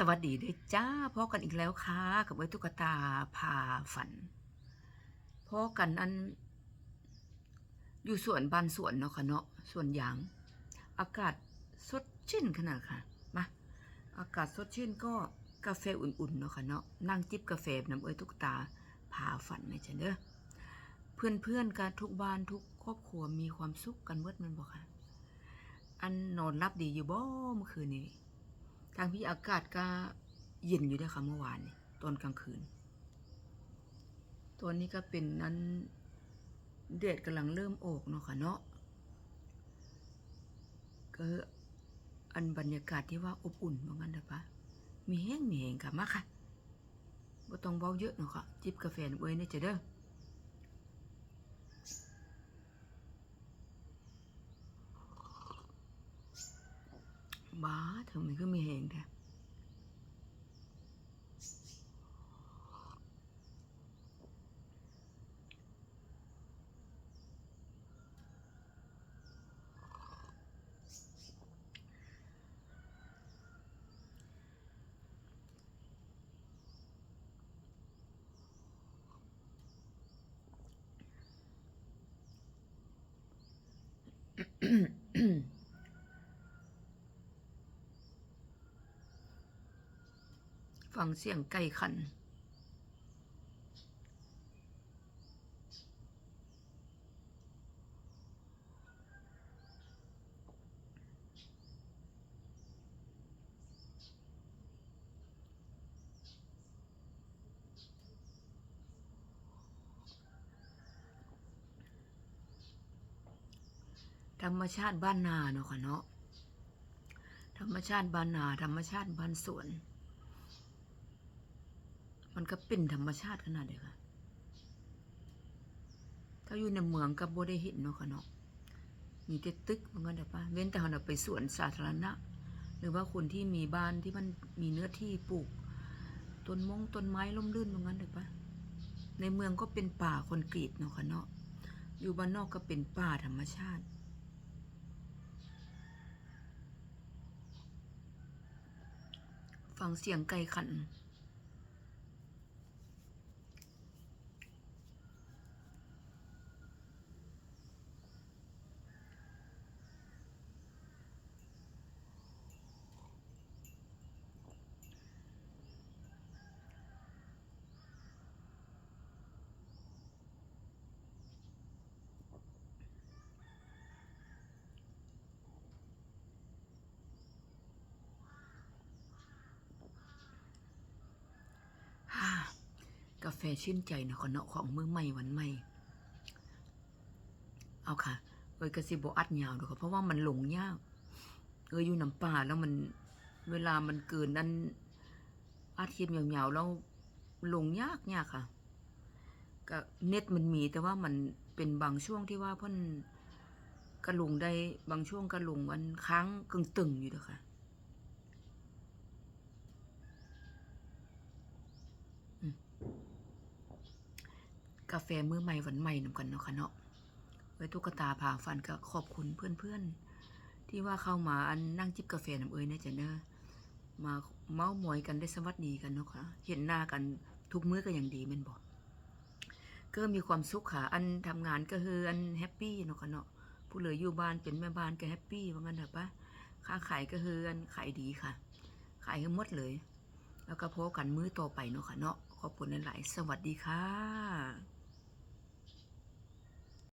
สวัสดีด้วยจ้าพอกันอีกแล้วค่ะ กับไว้ตุ๊กตาพาฝันพอกันอัน อยู่สวนบานสวนเนาะค่ะเนาะสวนยาง อากาศสดชื่นขนาดค่ะมาอากาศสดชื่นก็กาแฟอุ่นๆเนาะค่ะเนาะนั่งจิบกาแฟน้ำเอ้ยตุ๊กตาพาฝันนะจ๊ะเด้อเพื่อนๆกันทุกบ้านทุกครอบครัวมีความสุขกันเบิดมันบอกค่ะ อันนอนรับดีอยู่บ่เมื่อคืนนี้ ทางพี่อากาศก็เย็นอยู่ด้วยค่ะเมื่อวานนี้ตอนกลางคืน ตัวนี้ก็เป็นนั้นเดดกำลังเริ่มออกเนาะค่ะเนาะก็อันบรรยากาศที่ว่าอบอุ่นว่างั้นเถอะปะมีแห้งมีแห้งค่ะมาค่ะบ่ต้องเบาเยอะเนาะค่ะ จิบกาแฟน้ำเอ้ยเนี่ยจะเด้อ บ้าทำไมก็มีแหงแท้ ฟังเสียงไก่ขัน ธรรมชาติบ้านนาเนาะค่ะเนาะธรรมชาติบ้านนา ธรรมชาติบ้านสวน มันก็เป็นธรรมชาติขนาดเดียวค่ะถ้าอยู่ในเมืองก็บ่ได้เห็นเนาะค่ะเนาะมีแต่ตึกมันก็เดี๋ยวปะเว้นแต่เราไปสวนสาธารณะ หรือว่าคนที่มีบ้านที่มันมีเนื้อที่ปลูกต้นมงต้นไม้ร่มรื่นมันงั้นเดี๋ยวปะในเมืองก็เป็นป่าคอนกรีตเนาะค่ะเนาะอยู่บ้านนอกก็เป็นป่าธรรมชาติฟังเสียงไก่ขัน ฮ่า กาแฟชื่นใจนะขอเนาะของมือใหม่วันใหม่ เอาค่ะ เอ้ยกระสิบอัดยาวเด้วยค่ะเพราะว่ามันหลงยาก เอ้ยอยู่น้ำป่าแล้วมันเวลามันเกินนั้นอาทิตย์ยาวๆแล้วหลงยากยากค่ะก็เน็ตมันมีแต่ว่ามันเป็นบางช่วงที่ว่าเพ่นกระลงได้บางช่วงกระลงมันค้างกึ่งตึงอยู่เด้อค่ะาแฟมื้อใหม่วันใหม่นำกันเนาะค่ะเนาะไว้ตุ๊กตาผ่าฟันก็ขอบคุณเพื่อนๆ ที่ว่าเข้ามาอันนั่งจิบกาแฟน้ำเอ้ยนะจ๊ะเนอะมาเมาส์มอยกันได้สวัสดีกันเนาะค่ะเห็นหน้ากันทุกมื้อก็อยังดีแม่นบอกก็มีความสุขค่ะ อันทำงานก็คืออันแฮปปี้เนาะค่ะเนาะผู้เหลืออยู่บ้านเป็นแม่บ้านก็แฮปปี้ว่างั้นเถอะปะค้าขายก็คืออันขายดีค่ะ ขายให้หมดเลย แล้วก็พบกันมื้อต่อไปเนาะค่ะเนาะขอบคุณหลาย ๆ สวัสดีค่ะ